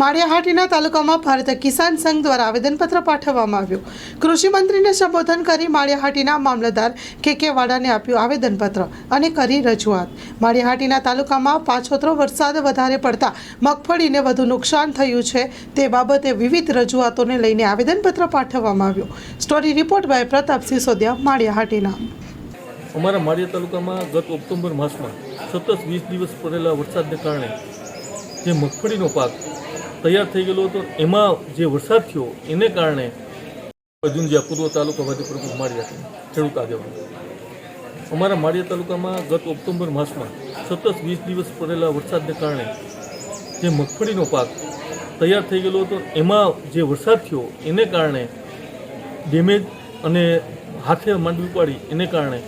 માળિયાહાટીના તાલુકામાં ભારત કિસાન સંઘ દ્વારા આવેદનપત્ર પાઠવવામાં આવ્યું. કૃષિ મંત્રીને સંબોધન કરી માળિયાહાટીના મામલતદાર કે કે વાડાને આપ્યું આવેદનપત્ર અને કરી રજૂઆત. માળિયાહાટીના તાલુકામાં પાછોતરો વરસાદ વધારે પડતા મગફળીને વધુ નુકસાન થયું છે તે બાબતે વિવિધ રજૂઆતોને લઈને આવેદનપત્ર પાઠવવામાં આવ્યું. Story report by Pratap Sisodiya Maliyahatina. અમારા માળિયા તાલુકામાં ગત ઓક્ટોબર માસમાં સતત વીસ દિવસ પડેલા વરસાદને કારણે જે મગફળીનો પાક તૈયાર થઈ ગયેલો હતો. એમાં જે વરસાદ થયો, એને કારણે અજુંજિયા પૂર્વ તાલુકો ભાજપ પ્રમુખ માળિયા ખેડૂત આગેવાન. અમારા માળિયા તાલુકામાં ગત ઓક્ટોબર માસમાં સતત વીસ દિવસ પડેલા વરસાદને કારણે જે મગફળીનો પાક તૈયાર થઈ ગયેલો હતો, એમાં જે વરસાદ થયો, એને કારણે ડેમેજ અને હાથે માંડવી પાડી એને કારણે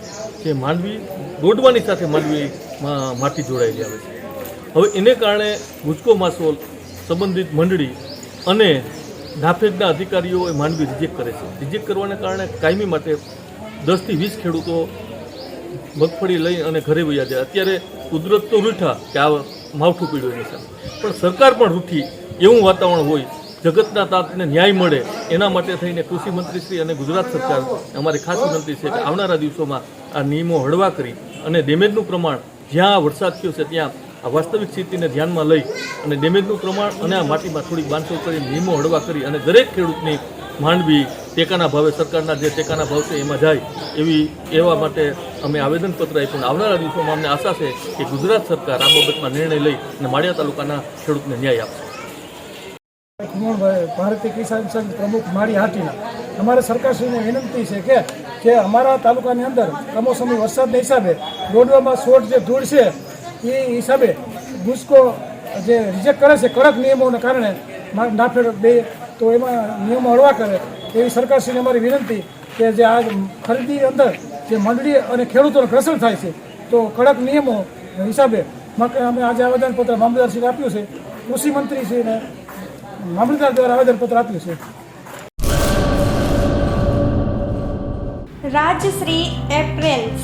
જે માંડવી દોડવાની સાથે માંડવીમાં માટી જોડાયેલી આવે છે. હવે એને કારણે ગુજકો માસોલ સંબંધિત મંડળી અને નાફેડના અધિકારીઓ એ માંડવી રિજેક્ટ કરે છે. રિજેક્ટ કરવાને કારણે કાયમી માટે દસથી વીસ ખેડૂતો મગફળી લઈ અને ઘરે વૈયા જાય. અત્યારે કુદરત તો રૂઠા કે આ માવઠું પીડ્યું એની સામે. પણ સરકાર પણ રૂઠી. એવું વાતાવરણ હોય, જગતના તાતને ન્યાય મળે એના માટે થઈને કૃષિ મંત્રીશ્રી અને ગુજરાત સરકાર, અમારી ખાસ વિનંતી છે કે આવનારા દિવસોમાં આ નિયમો હળવા કરી અને ડેમેજનું પ્રમાણ જ્યાં વરસાદ થયો છે ત્યાં આ વાસ્તવિક સ્થિતિને ધ્યાનમાં લઈ અને ડેમેજનું પ્રમાણ અને આ માટીમાં થોડીક બાંધછોડ કરી નિયમો હળવા કરી અને દરેક ખેડૂતની માંડવી ટેકાના ભાવે સરકારના જે ટેકાના ભાવ છે એમાં જાય એવી એવા માટે અમે આવેદનપત્ર આપ્યું. આવનારા દિવસોમાં અમને આશા છે કે ગુજરાત સરકાર આ બાબતમાં નિર્ણય લઈ અને માળિયા તાલુકાના ખેડૂતને ન્યાય આપશે. ભારતીય કિસાન સંઘ પ્રમુખ મારી હાટીના. અમારે સરકારશ્રીને વિનંતી છે કે કે અમારા તાલુકાની અંદર કમોસમી વરસાદના હિસાબે રોડવામાં શોર્ટ જે ધૂળ છે એ હિસાબે ગુસ્કો જે રિજેક્ટ કરે છે કડક નિયમોના કારણે નાફેડ બે, તો એમાં નિયમો હળવા કરે. એવી સરકારશ્રીને અમારી વિનંતી કે જે આ ખરીદી અંદર જે મંડળી અને ખેડૂતોને ઘર્ષણ થાય છે, તો કડક નિયમો હિસાબે અમે આજે આવેદનપત્ર મામલતદારશ્રીને આપ્યું છે. કૃષિ મંત્રીશ્રીને મામલતદાર દ્વારા આવેદનપત્ર આપ્યું છે. રાજશ્રી એપ્રેલ્સ